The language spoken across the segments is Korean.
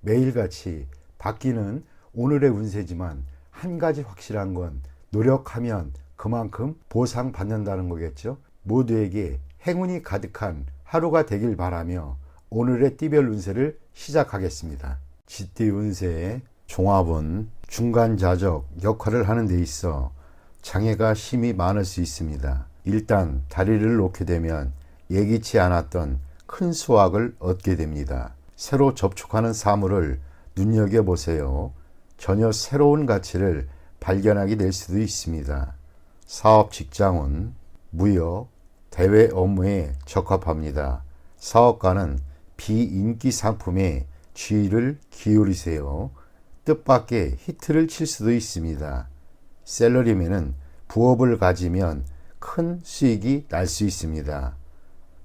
매일같이 바뀌는 오늘의 운세지만 한 가지 확실한 건 노력하면 그만큼 보상받는다는 거겠죠. 모두에게 행운이 가득한 하루가 되길 바라며 오늘의 띠별 운세를 시작하겠습니다. 쥐띠 운세의 종합은 중간자적 역할을 하는 데 있어 장애가 심히 많을 수 있습니다. 일단 다리를 놓게 되면 예기치 않았던 큰 수확을 얻게 됩니다. 새로 접촉하는 사물을 눈여겨보세요. 전혀 새로운 가치를 발견하게 될 수도 있습니다. 사업 직장은 무역, 대외 업무에 적합합니다. 사업가는 비인기 상품에 주의를 기울이세요. 뜻밖의 히트를 칠 수도 있습니다. 셀러리맨은 부업을 가지면 큰 수익이 날 수 있습니다.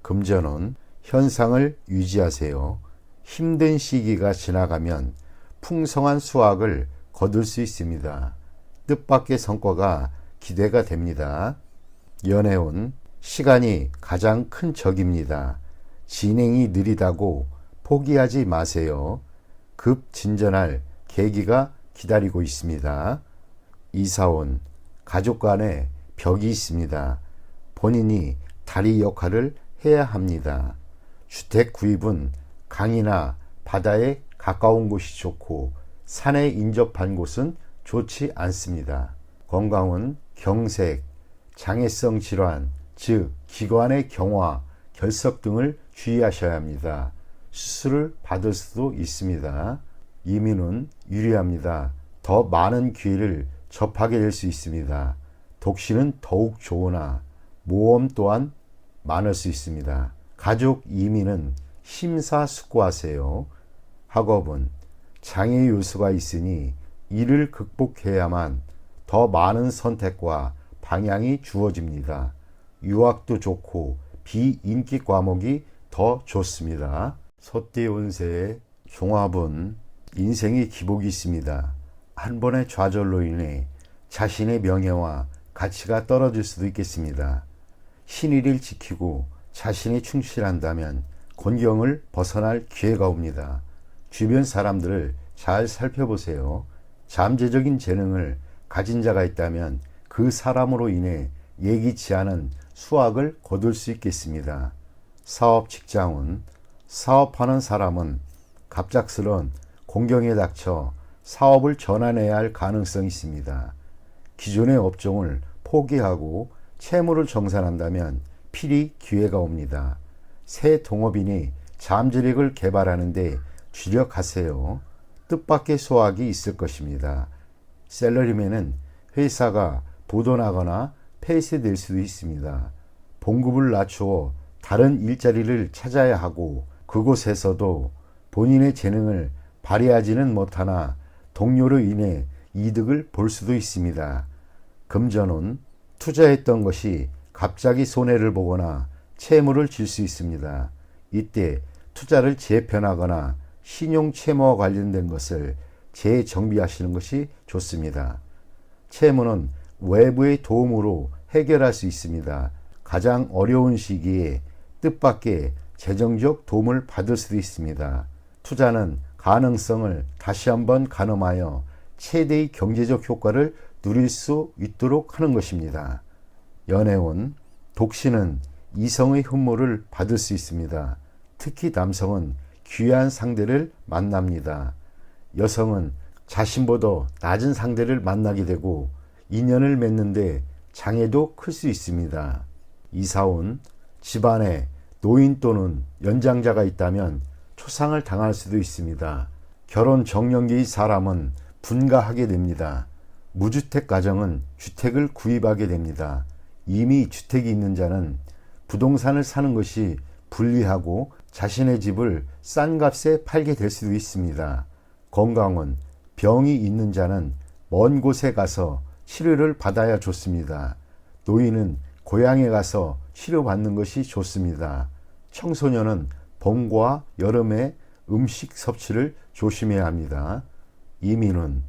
금전은 현상을 유지하세요. 힘든 시기가 지나가면 풍성한 수확을 거둘 수 있습니다. 뜻밖의 성과가 기대가 됩니다. 연애운 시간이 가장 큰 적입니다. 진행이 느리다고 포기하지 마세요. 급 진전할 계기가 기다리고 있습니다. 이사온 가족 간에 벽이 있습니다. 본인이 다리 역할을 해야 합니다. 주택 구입은 강이나 바다에 가까운 곳이 좋고 산에 인접한 곳은 좋지 않습니다. 건강은 경색, 장애성 질환, 즉 기관의 경화, 결석 등을 주의하셔야 합니다. 수술을 받을 수도 있습니다. 이민은 유리합니다. 더 많은 기회를 접하게 될 수 있습니다. 독신은 더욱 좋으나 모험 또한 많을 수 있습니다. 가족 이민은 심사숙고하세요. 학업은 장애 요소가 있으니 이를 극복해야만 더 많은 선택과 방향이 주어집니다. 유학도 좋고 비인기 과목이 더 좋습니다. 소띠 운세의 종합은 인생의 기복이 있습니다. 한 번의 좌절로 인해 자신의 명예와 가치가 떨어질 수도 있겠습니다. 신의를 지키고 자신이 충실한다면 곤경을 벗어날 기회가 옵니다. 주변 사람들을 잘 살펴보세요. 잠재적인 재능을 가진 자가 있다면 그 사람으로 인해 예기치 않은 수확을 거둘 수 있겠습니다. 사업 직장은 사업하는 사람은 갑작스런 공경에 닥쳐 사업을 전환해야 할 가능성이 있습니다. 기존의 업종을 포기하고 채무를 정산한다면 필히 기회가 옵니다. 새 동업인이 잠재력을 개발하는데 주력하세요. 뜻밖의 소확이 있을 것입니다. 셀러리맨은 회사가 부도나거나 폐쇄될 수도 있습니다. 봉급을 낮추어 다른 일자리를 찾아야 하고 그곳에서도 본인의 재능을 발휘하지는 못하나 동료로 인해 이득을 볼 수도 있습니다. 금전은 투자했던 것이 갑자기 손해를 보거나 채무를 질 수 있습니다. 이때 투자를 재편하거나 신용 채무와 관련된 것을 재정비하시는 것이 좋습니다. 채무는 외부의 도움으로 해결할 수 있습니다. 가장 어려운 시기에 뜻밖의 재정적 도움을 받을 수도 있습니다. 투자는 가능성을 다시 한번 가늠하여 최대의 경제적 효과를 누릴 수 있도록 하는 것입니다. 연애운, 독신은 이성의 흠모를 받을 수 있습니다. 특히 남성은 귀한 상대를 만납니다. 여성은 자신보다 낮은 상대를 만나게 되고 인연을 맺는데 장애도 클 수 있습니다. 이사온 집안에 노인 또는 연장자가 있다면 초상을 당할 수도 있습니다. 결혼 정년기의 사람은 분가하게 됩니다. 무주택 가정은 주택을 구입하게 됩니다. 이미 주택이 있는 자는 부동산을 사는 것이 불리하고 자신의 집을 싼 값에 팔게 될 수도 있습니다. 건강은 병이 있는 자는 먼 곳에 가서 치료를 받아야 좋습니다. 노인은 고향에 가서 치료받는 것이 좋습니다. 청소년은 봄과 여름에 음식 섭취를 조심해야 합니다. 이민은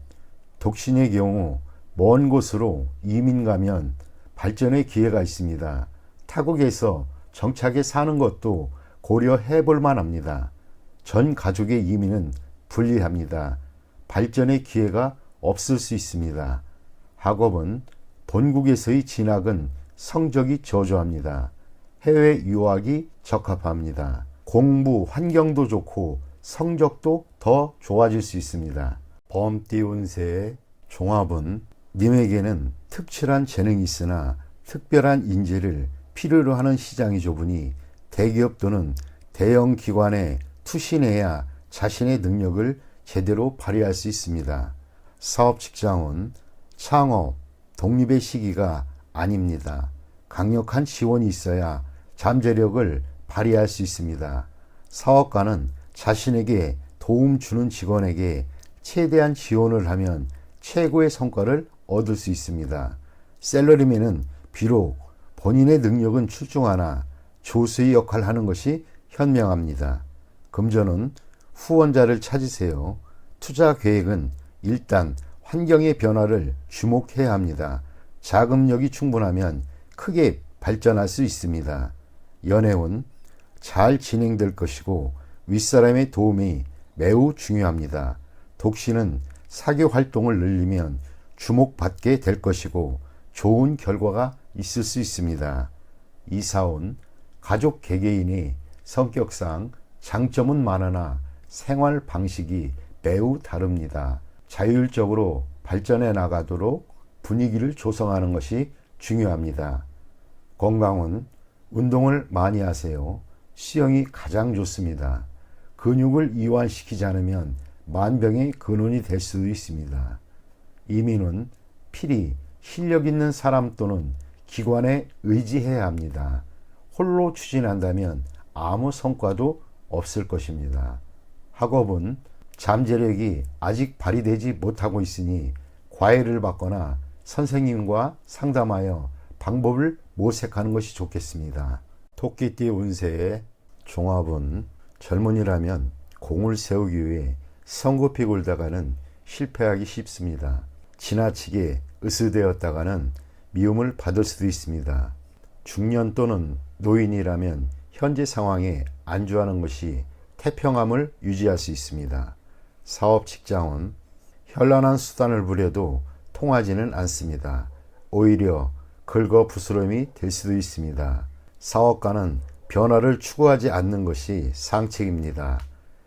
독신의 경우 먼 곳으로 이민 가면 발전의 기회가 있습니다. 타국에서 정착해 사는 것도 고려해 볼 만합니다. 전 가족의 이민은 불리합니다. 발전의 기회가 없을 수 있습니다. 학업은 본국에서의 진학은 성적이 저조합니다. 해외 유학이 적합합니다. 공부 환경도 좋고 성적도 더 좋아질 수 있습니다. 범띠 운세의 종합은 님에게는 특출한 재능이 있으나 특별한 인재를 필요로 하는 시장이 좁으니 대기업 또는 대형 기관에 투신해야 자신의 능력을 제대로 발휘할 수 있습니다. 사업 직장은 창업, 독립의 시기가 아닙니다. 강력한 지원이 있어야 잠재력을 발휘할 수 있습니다. 사업가는 자신에게 도움 주는 직원에게 최대한 지원을 하면 최고의 성과를 얻을 수 있습니다. 셀러리맨은 비록 본인의 능력은 출중하나 조수의 역할을 하는 것이 현명합니다. 금전은 후원자를 찾으세요. 투자 계획은 일단 환경의 변화를 주목해야 합니다. 자금력이 충분하면 크게 발전할 수 있습니다. 연애운 잘 진행될 것이고 윗사람의 도움이 매우 중요합니다. 독신은 사교 활동을 늘리면 주목받게 될 것이고 좋은 결과가 있을 수 있습니다. 이사온 가족 개개인이 성격상 장점은 많으나 생활 방식이 매우 다릅니다. 자율적으로 발전해 나가도록 분위기를 조성하는 것이 중요합니다. 건강은 운동을 많이 하세요. 수영이 가장 좋습니다. 근육을 이완시키지 않으면 만병의 근원이 될 수도 있습니다. 이민은 필히 실력 있는 사람 또는 기관에 의지해야 합니다. 홀로 추진한다면 아무 성과도 없을 것입니다. 학업은 잠재력이 아직 발휘되지 못하고 있으니 과외를 받거나 선생님과 상담하여 방법을 모색하는 것이 좋겠습니다. 토끼띠 운세의 종합은 젊은이라면 공을 세우기 위해 성급히 굴다가는 실패하기 쉽습니다. 지나치게 으스대었다가는 미움을 받을 수도 있습니다. 중년 또는 노인이라면 현재 상황에 안주하는 것이 태평함을 유지할 수 있습니다. 사업 직장은 현란한 수단을 부려도 통하지는 않습니다. 오히려 긁어 부스럼이 될 수도 있습니다. 사업가는 변화를 추구하지 않는 것이 상책입니다.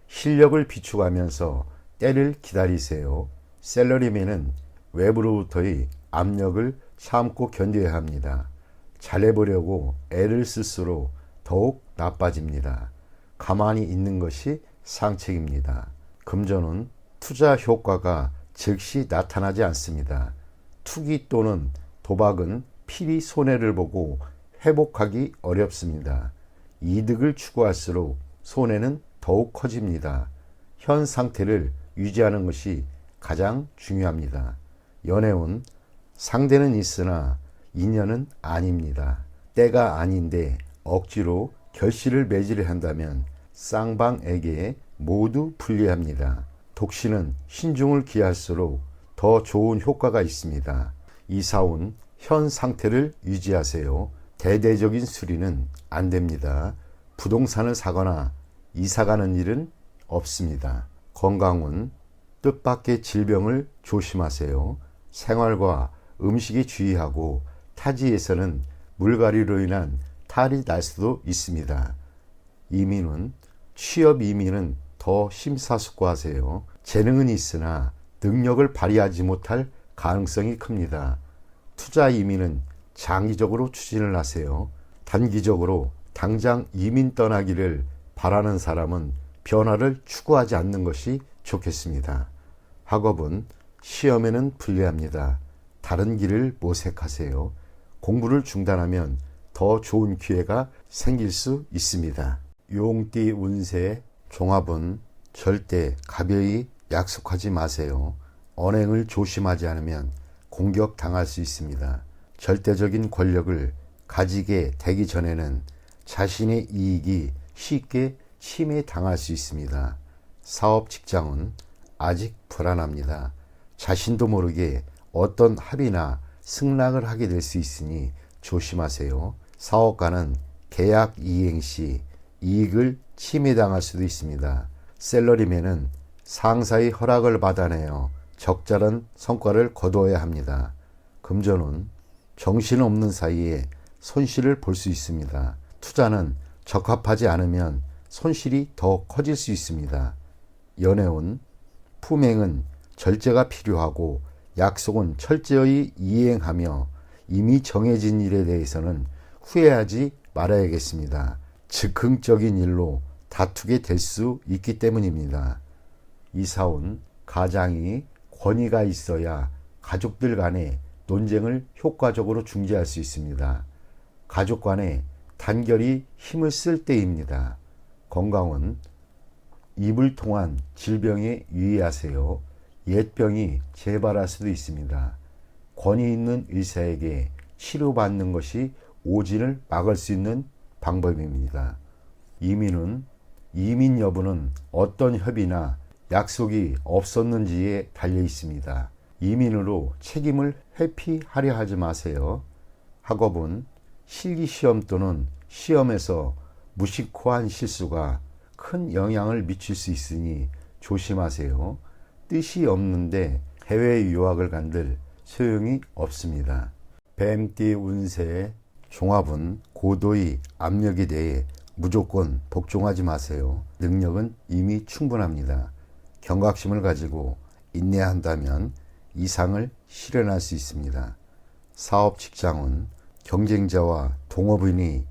실력을 비축하면서 때를 기다리세요. 셀러리맨은 외부로부터의 압력을 참고 견뎌야 합니다. 잘해보려고 애를 쓸수록 더욱 나빠집니다. 가만히 있는 것이 상책입니다. 금전은 투자 효과가 즉시 나타나지 않습니다. 투기 또는 도박은 필히 손해를 보고 회복하기 어렵습니다. 이득을 추구할수록 손해는 더욱 커집니다. 현 상태를 유지하는 것이 가장 중요합니다. 연애운 상대는 있으나 인연은 아닙니다. 때가 아닌데 억지로 결실을 맺으려 한다면 쌍방에게 모두 불리합니다. 독신은 신중을 기할수록 더 좋은 효과가 있습니다. 이사온 현 상태를 유지하세요. 대대적인 수리는 안 됩니다. 부동산을 사거나 이사 가는 일은 없습니다. 건강은 뜻밖의 질병을 조심하세요. 생활과 음식에 주의하고 타지에서는 물갈이로 인한 탈이 날 수도 있습니다. 이민은 취업 이민은 더 심사숙고하세요. 재능은 있으나 능력을 발휘하지 못할 가능성이 큽니다. 투자 이민은 장기적으로 추진을 하세요. 단기적으로 당장 이민 떠나기를 바라는 사람은 변화를 추구하지 않는 것이 좋겠습니다. 학업은 시험에는 불리합니다. 다른 길을 모색하세요. 공부를 중단하면 더 좋은 기회가 생길 수 있습니다. 용띠 운세 종합은 절대 가벼이 약속하지 마세요. 언행을 조심하지 않으면 공격 당할 수 있습니다. 절대적인 권력을 가지게 되기 전에는 자신의 이익이 쉽게 침해 당할 수 있습니다. 사업 직장은 아직 불안합니다. 자신도 모르게 어떤 합의나 승낙을 하게 될 수 있으니 조심하세요. 사업가는 계약 이행 시 이익을 침해당할 수도 있습니다. 셀러리맨은 상사의 허락을 받아내어 적절한 성과를 거두어야 합니다. 금전은 정신없는 사이에 손실을 볼 수 있습니다. 투자는 적합하지 않으면 손실이 더 커질 수 있습니다. 연애운 품행은 절제가 필요하고 약속은 철저히 이행하며 이미 정해진 일에 대해서는 후회하지 말아야겠습니다. 즉흥적인 일로 다투게 될 수 있기 때문입니다. 이사온 가장이 권위가 있어야 가족들 간의 논쟁을 효과적으로 중재할 수 있습니다. 가족 간의 단결이 힘을 쓸 때입니다. 건강은 입을 통한 질병에 유의하세요. 옛병이 재발할 수도 있습니다. 권위 있는 의사에게 치료받는 것이 오진을 막을 수 있는 방법입니다. 이민은 이민 여부는 어떤 협의나 약속이 없었는지에 달려 있습니다. 이민으로 책임을 회피하려 하지 마세요. 학업은 실기 시험 또는 시험에서 무식호한 실수가 큰 영향을 미칠 수 있으니 조심하세요. 뜻이 없는데 해외 유학을 간들 소용이 없습니다. 뱀띠 운세 종합은 고도의 압력에 대해 무조건 복종하지 마세요. 능력은 이미 충분합니다. 경각심을 가지고 인내한다면 이상을 실현할 수 있습니다. 사업 직장은 경쟁자와 동업인이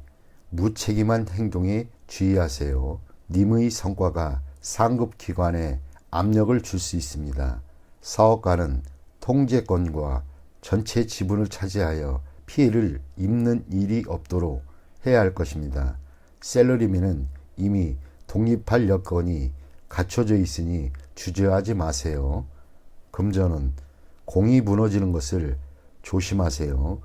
무책임한 행동에 주의하세요. 님의 성과가 상급 기관에 압력을 줄 수 있습니다. 사업가는 통제권과 전체 지분을 차지하여 피해를 입는 일이 없도록 해야 할 것입니다. 셀러리맨은 이미 독립할 여건이 갖춰져 있으니 주저하지 마세요. 금전은 공이 무너지는 것을 조심하세요.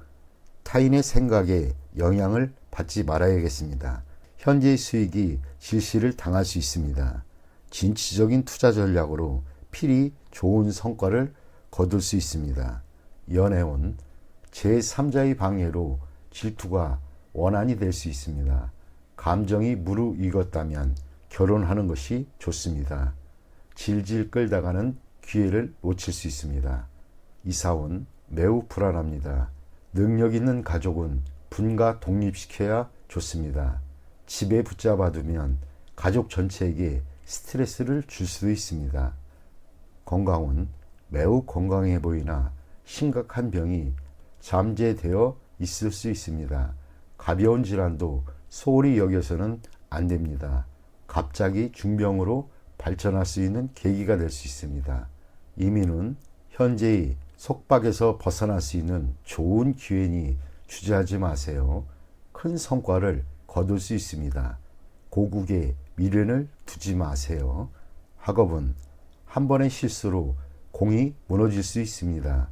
타인의 생각에 영향을 받지 말아야겠습니다. 현재의 수익이 질시를 당할 수 있습니다. 진취적인 투자 전략으로 필히 좋은 성과를 거둘 수 있습니다. 연애운 제3자의 방해로 질투가 원한이 될 수 있습니다. 감정이 무르익었다면 결혼하는 것이 좋습니다. 질질 끌다가는 기회를 놓칠 수 있습니다. 이사온 매우 불안합니다. 능력 있는 가족은 분가 독립시켜야 좋습니다. 집에 붙잡아두면 가족 전체에게 스트레스를 줄 수도 있습니다. 건강은 매우 건강해 보이나 심각한 병이 잠재되어 있을 수 있습니다. 가벼운 질환도 소홀히 여겨서는 안 됩니다. 갑자기 중병으로 발전할 수 있는 계기가 될 수 있습니다. 이민은 현재의 속박에서 벗어날 수 있는 좋은 기회니 주저하지 마세요. 큰 성과를 거둘 수 있습니다. 고국에 미련을 두지 마세요. 학업은 한 번의 실수로 공이 무너질 수 있습니다.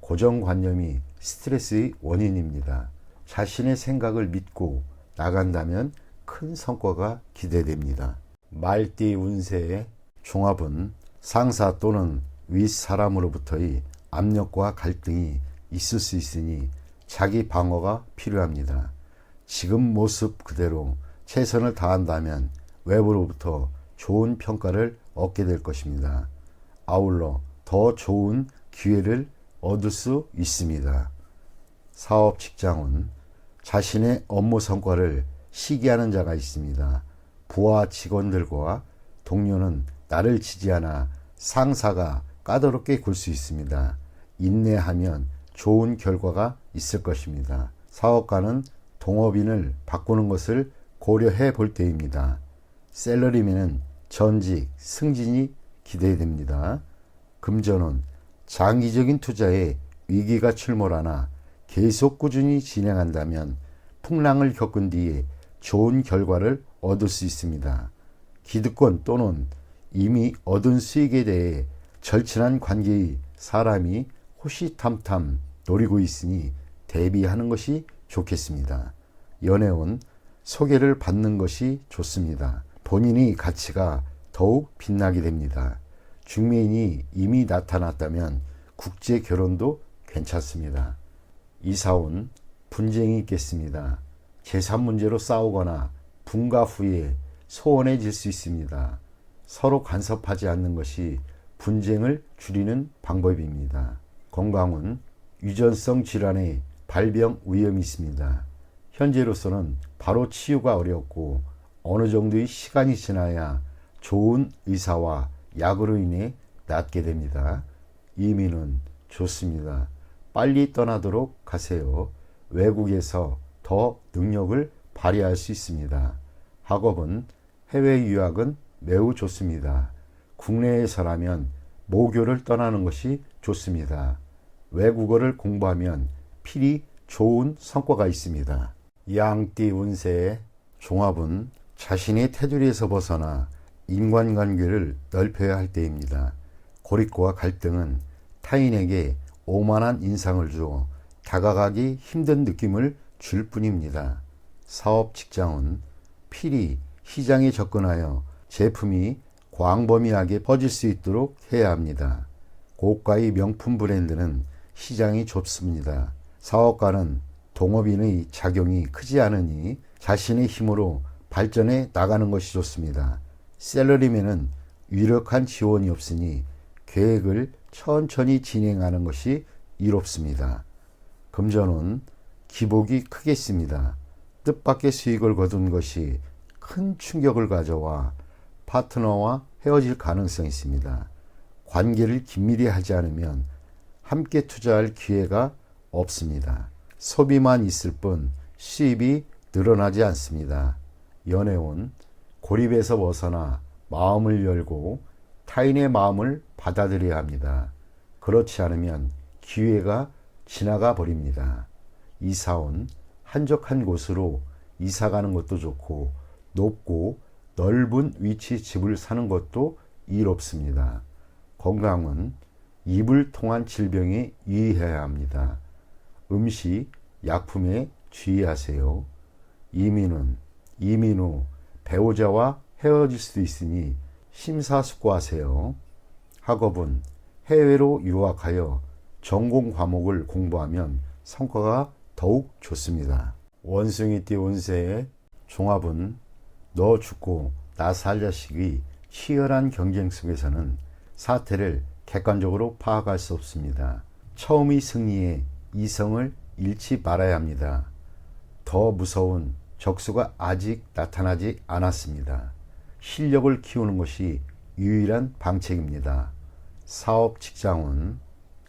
고정관념이 스트레스의 원인입니다. 자신의 생각을 믿고 나간다면 큰 성과가 기대됩니다. 말띠 운세의 종합은 상사 또는 윗사람으로부터의 압력과 갈등이 있을 수 있으니 자기 방어가 필요합니다. 지금 모습 그대로 최선을 다한다면 외부로부터 좋은 평가를 얻게 될 것입니다. 아울러 더 좋은 기회를 얻을 수 있습니다. 사업 직장은 자신의 업무 성과를 시기하는 자가 있습니다. 부하 직원들과 동료는 나를 지지하나 상사가 까다롭게 굴 수 있습니다. 인내하면 좋은 결과가 있을 것입니다. 사업가는 동업인을 바꾸는 것을 고려해 볼 때입니다. 셀러리맨은 전직, 승진이 기대됩니다. 금전은 장기적인 투자에 위기가 출몰하나 계속 꾸준히 진행한다면 풍랑을 겪은 뒤에 좋은 결과를 얻을 수 있습니다. 기득권 또는 이미 얻은 수익에 대해 절친한 관계의 사람이 호시탐탐 노리고 있으니 대비하는 것이 좋겠습니다. 연애운 소개를 받는 것이 좋습니다. 본인의 가치가 더욱 빛나게 됩니다. 중매인이 이미 나타났다면 국제 결혼도 괜찮습니다. 이사온 분쟁이 있겠습니다. 재산 문제로 싸우거나 분가 후에 소원해질 수 있습니다. 서로 간섭하지 않는 것이 분쟁을 줄이는 방법입니다. 건강은 유전성 질환의 발병 위험이 있습니다. 현재로서는 바로 치유가 어렵고 어느 정도의 시간이 지나야 좋은 의사와 약으로 인해 낫게 됩니다. 이민은 좋습니다. 빨리 떠나도록 하세요. 외국에서 더 능력을 발휘할 수 있습니다. 학업은 해외 유학은 매우 좋습니다. 국내에서라면 모교를 떠나는 것이 좋습니다. 외국어를 공부하면 필히 좋은 성과가 있습니다. 양띠 운세의 종합은 자신의 테두리에서 벗어나 인간관계를 넓혀야 할 때입니다. 고립과 갈등은 타인에게 오만한 인상을 주어 다가가기 힘든 느낌을 줄 뿐입니다. 사업 직장은 필히 시장에 접근하여 제품이 광범위하게 퍼질 수 있도록 해야 합니다. 고가의 명품 브랜드는 시장이 좁습니다. 사업가는 동업인의 작용이 크지 않으니 자신의 힘으로 발전해 나가는 것이 좋습니다. 셀러리맨은 유력한 지원이 없으니 계획을 천천히 진행하는 것이 이롭습니다. 금전은 기복이 크겠습니다. 뜻밖의 수익을 거둔 것이 큰 충격을 가져와 파트너와 헤어질 가능성이 있습니다. 관계를 긴밀히 하지 않으면 함께 투자할 기회가 없습니다. 소비만 있을 뿐 수입이 늘어나지 않습니다. 연애운 고립에서 벗어나 마음을 열고 타인의 마음을 받아들여야 합니다. 그렇지 않으면 기회가 지나가 버립니다. 이사온 한적한 곳으로 이사 가는 것도 좋고 높고 넓은 위치 집을 사는 것도 이롭습니다. 건강은 입을 통한 질병에 유의해야 합니다. 음식, 약품에 주의하세요. 이민은 이민 후 배우자와 헤어질 수도 있으니 심사숙고하세요. 학업은 해외로 유학하여 전공 과목을 공부하면 성과가 더욱 좋습니다. 원숭이 띠 운세의 종합은 너 죽고 나 살 자식의 치열한 경쟁 속에서는 사태를 객관적으로 파악할 수 없습니다. 처음의 승리에 이성을 잃지 말아야 합니다. 더 무서운 적수가 아직 나타나지 않았습니다. 실력을 키우는 것이 유일한 방책입니다. 사업 직장은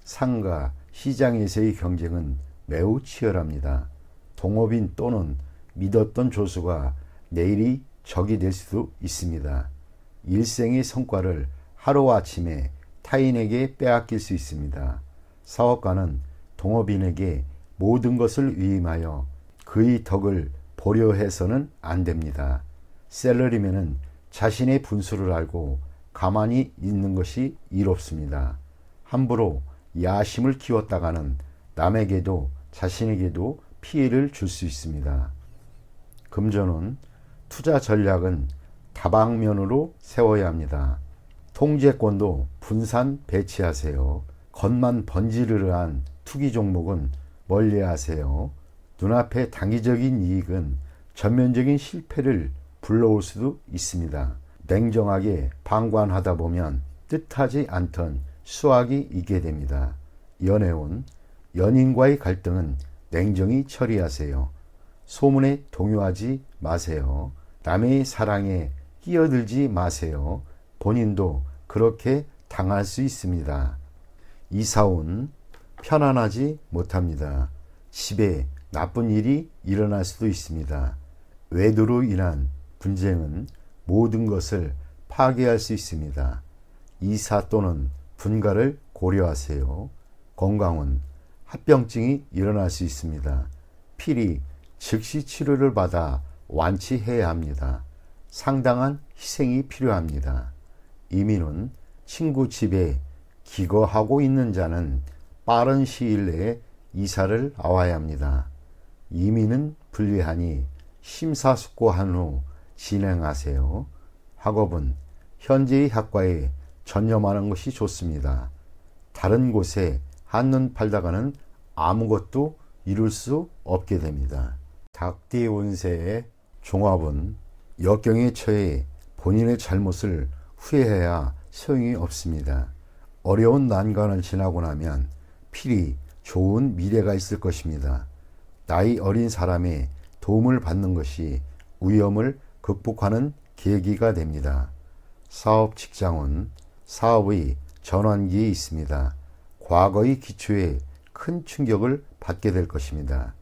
상가, 시장에서의 경쟁은 매우 치열합니다. 동업인 또는 믿었던 조수가 내일이 적이 될 수도 있습니다. 일생의 성과를 하루아침에 타인에게 빼앗길 수 있습니다. 사업가는 동업인에게 모든 것을 위임하여 그의 덕을 보려 해서는 안 됩니다. 셀러리맨은 자신의 분수를 알고 가만히 있는 것이 이롭습니다. 함부로 야심을 키웠다가는 남에게도 자신에게도 피해를 줄 수 있습니다. 금전은 투자 전략은 다방면으로 세워야 합니다. 통제권도 분산 배치하세요. 겉만 번지르르한 투기 종목은 멀리 하세요. 눈앞의 단기적인 이익은 전면적인 실패를 불러올 수도 있습니다. 냉정하게 방관하다 보면 뜻하지 않던 수확이 있게 됩니다. 연애운 연인과의 갈등은 냉정히 처리하세요. 소문에 동요하지 마세요. 남의 사랑에 끼어들지 마세요. 본인도 그렇게 당할 수 있습니다. 이사온 편안하지 못합니다. 집에 나쁜 일이 일어날 수도 있습니다. 외도로 인한 분쟁은 모든 것을 파괴할 수 있습니다. 이사 또는 분가를 고려하세요. 건강은 합병증이 일어날 수 있습니다. 필히 즉시 치료를 받아 완치해야 합니다. 상당한 희생이 필요합니다. 이민은 친구 집에 기거하고 있는 자는 빠른 시일 내에 이사를 나와야 합니다. 이민은 불리하니 심사숙고한 후 진행하세요. 학업은 현재의 학과에 전념하는 것이 좋습니다. 다른 곳에 한눈 팔다가는 아무것도 이룰 수 없게 됩니다. 닭띠 운세의 종합은 역경에 처해 본인의 잘못을 후회해야 소용이 없습니다. 어려운 난관을 지나고 나면 필히 좋은 미래가 있을 것입니다. 나이 어린 사람의 도움을 받는 것이 위험을 극복하는 계기가 됩니다. 사업 직장은 사업의 전환기에 있습니다. 과거의 기초에 큰 충격을 받게 될 것입니다.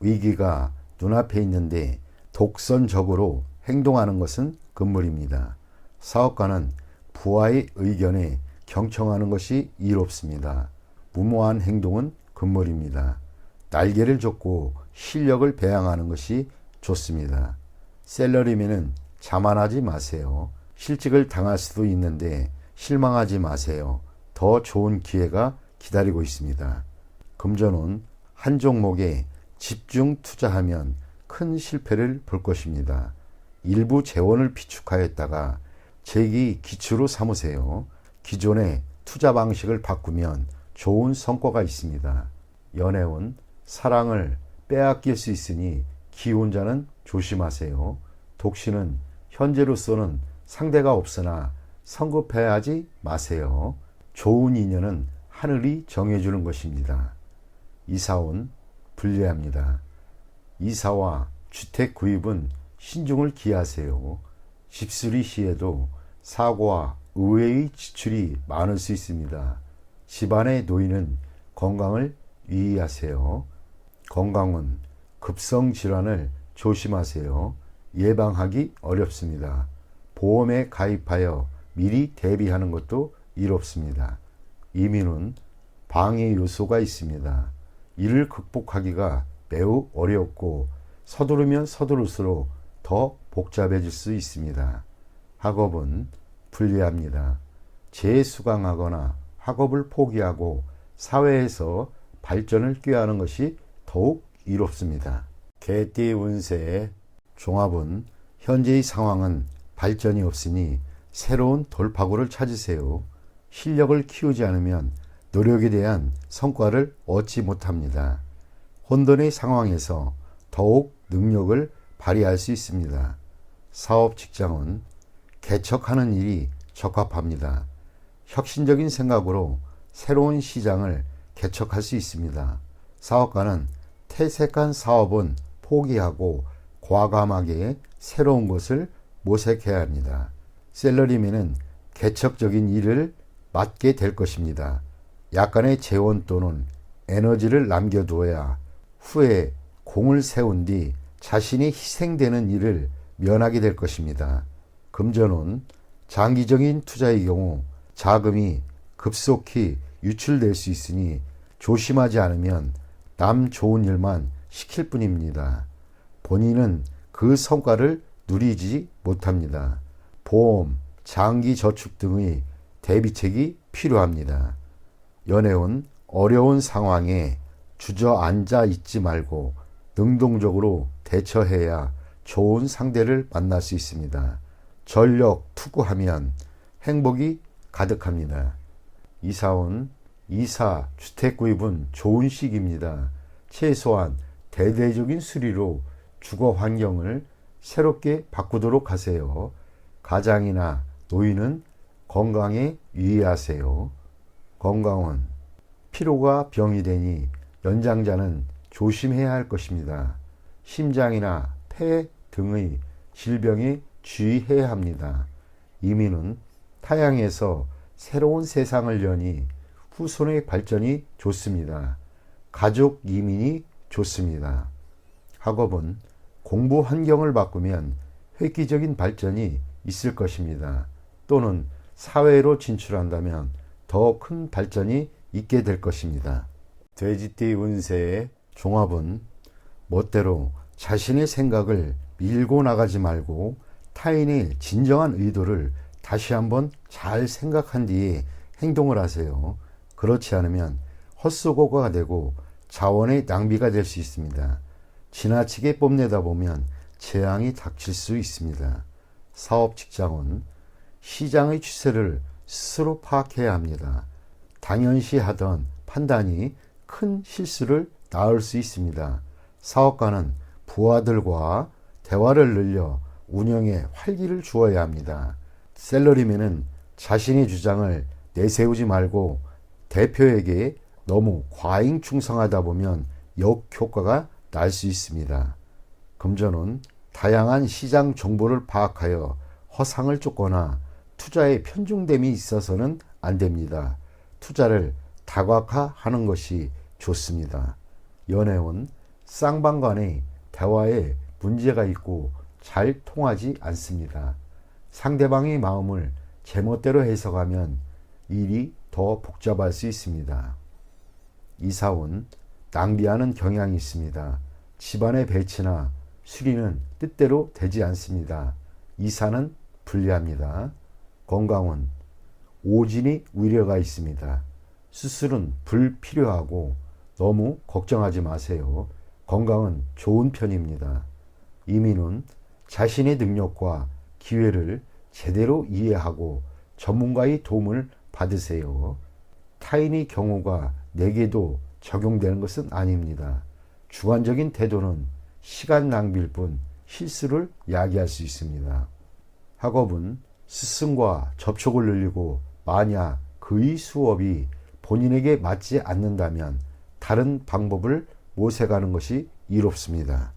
위기가 눈앞에 있는데 독선적으로 행동하는 것은 금물입니다. 사업가는 부하의 의견에 경청하는 것이 이롭습니다. 무모한 행동은 금물입니다. 날개를 줬고 실력을 배양하는 것이 좋습니다. 셀러리맨은 자만하지 마세요. 실직을 당할 수도 있는데 실망하지 마세요. 더 좋은 기회가 기다리고 있습니다. 금전은 한 종목에 집중 투자하면 큰 실패를 볼 것입니다. 일부 재원을 비축하였다가 재기 기초로 삼으세요. 기존의 투자 방식을 바꾸면 좋은 성과가 있습니다. 연애운 사랑을 빼앗길 수 있으니 기혼자는 조심하세요. 독신은 현재로서는 상대가 없으나 성급해하지 마세요. 좋은 인연은 하늘이 정해주는 것입니다. 이사온 불리합니다. 이사와 주택 구입은 신중을 기하세요. 집수리 시에도 사고와 의외의 지출이 많을 수 있습니다. 집안의 노인은 건강을 유의하세요. 건강은 급성 질환을 조심하세요. 예방하기 어렵습니다. 보험에 가입하여 미리 대비하는 것도 이롭습니다. 이민은 방해 요소가 있습니다. 이를 극복하기가 매우 어렵고 서두르면 서두를수록 더 복잡해질 수 있습니다. 학업은 불리합니다. 재수강하거나 학업을 포기하고 사회에서 발전을 꾀하는 것이 더욱 이롭습니다. 개띠 운세의 종합은 현재의 상황은 발전이 없으니 새로운 돌파구를 찾으세요. 실력을 키우지 않으면 노력에 대한 성과를 얻지 못합니다. 혼돈의 상황에서 더욱 능력을 발휘할 수 있습니다. 사업 직장은 개척하는 일이 적합합니다. 혁신적인 생각으로 새로운 시장을 개척할 수 있습니다. 사업가는 퇴색한 사업은 포기하고 과감하게 새로운 것을 모색해야 합니다. 셀러리맨은 개척적인 일을 맡게 될 것입니다. 약간의 재원 또는 에너지를 남겨두어야 후에 공을 세운 뒤 자신이 희생되는 일을 면하게 될 것입니다. 금전은 장기적인 투자의 경우 자금이 급속히 유출될 수 있으니 조심하지 않으면 남 좋은 일만 시킬 뿐입니다. 본인은 그 성과를 누리지 못합니다. 보험, 장기 저축 등의 대비책이 필요합니다. 연애운 어려운 상황에 주저앉아 있지 말고 능동적으로 대처해야 좋은 상대를 만날 수 있습니다. 전력 투구하면 행복이 가득합니다. 이사온 이사 주택 구입은 좋은 시기입니다. 최소한 대대적인 수리로 주거 환경을 새롭게 바꾸도록 하세요. 가장이나 노인은 건강에 유의하세요. 건강은 피로가 병이 되니 연장자는 조심해야 할 것입니다. 심장이나 폐 등의 질병에 주의해야 합니다. 이민은 타양에서 새로운 세상을 여니 후손의 발전이 좋습니다. 가족 이민이 좋습니다. 학업은 공부 환경을 바꾸면 획기적인 발전이 있을 것입니다. 또는 사회로 진출한다면 더 큰 발전이 있게 될 것입니다. 돼지띠 운세의 종합은 멋대로 자신의 생각을 밀고 나가지 말고 타인의 진정한 의도를 다시 한번 잘 생각한 뒤에 행동을 하세요. 그렇지 않으면 헛수고가 되고 자원의 낭비가 될 수 있습니다. 지나치게 뽐내다 보면 재앙이 닥칠 수 있습니다. 사업 직장은 시장의 추세를 스스로 파악해야 합니다. 당연시 하던 판단이 큰 실수를 낳을 수 있습니다. 사업가는 부하들과 대화를 늘려 운영에 활기를 주어야 합니다. 셀러리맨은 자신의 주장을 내세우지 말고 대표에게 너무 과잉 충성하다 보면 역효과가 날 수 있습니다. 금전은 다양한 시장 정보를 파악하여 허상을 쫓거나 투자에 편중됨이 있어서는 안 됩니다. 투자를 다각화하는 것이 좋습니다. 연애운 쌍방 간의 대화에 문제가 있고 잘 통하지 않습니다. 상대방의 마음을 제멋대로 해석하면 일이 더 복잡할 수 있습니다. 이사온 낭비하는 경향이 있습니다. 집안의 배치나 수리는 뜻대로 되지 않습니다. 이사는 불리합니다. 건강은 오진이 위려가 있습니다. 수술은 불필요하고 너무 걱정하지 마세요. 건강은 좋은 편입니다. 이민은 자신의 능력과 기회를 제대로 이해하고 전문가의 도움을 받으세요. 타인의 경우가 내게도 적용되는 것은 아닙니다. 주관적인 태도는 시간 낭비일 뿐 실수를 야기할 수 있습니다. 학업은 스승과 접촉을 늘리고 만약 그의 수업이 본인에게 맞지 않는다면 다른 방법을 모색하는 것이 이롭습니다.